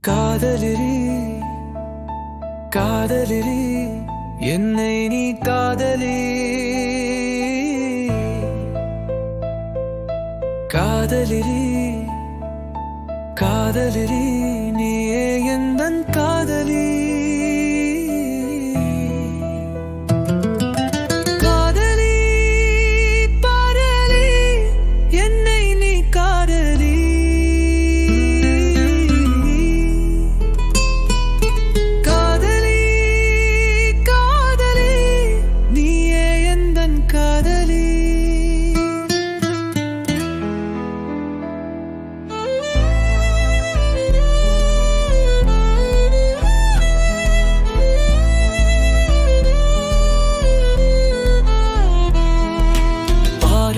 காதலிரி காதலிரி என்னை நீ காதலி. காதலிரி காதலிரி நீயே எந்தன் காதலி.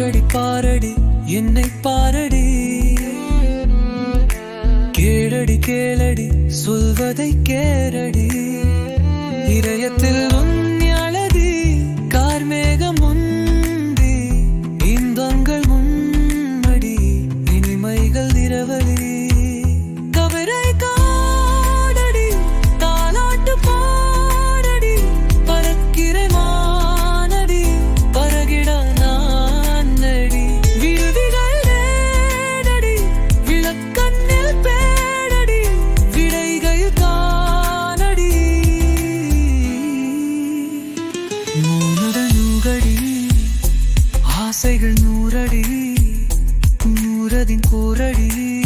பாரடி பாரடி என்னை பாரடி. கேளடி கேளடி சொல்வதை கேரடி. இதயத்தில் உன்யழதி கார்மேகம் உந்தி. இன்பங்கள் முன்னடி இனிமைகள் நிரவலி மூணுடன் நூகடி ஆசைகள் நூறடி. நூறதின் கூறடி.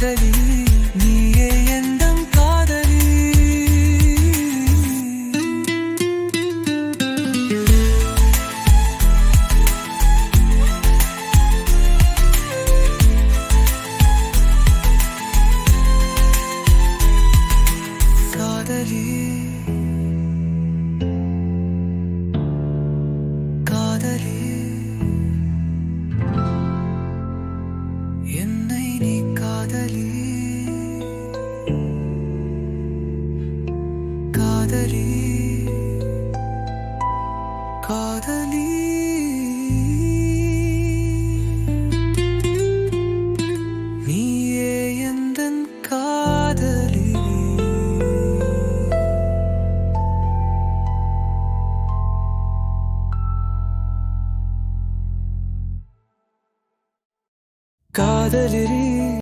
காதலி நீயே எந்தம் காதலி? காதலி காதலி காதலி. நீயே எந்தன் காதலி? காதலிரி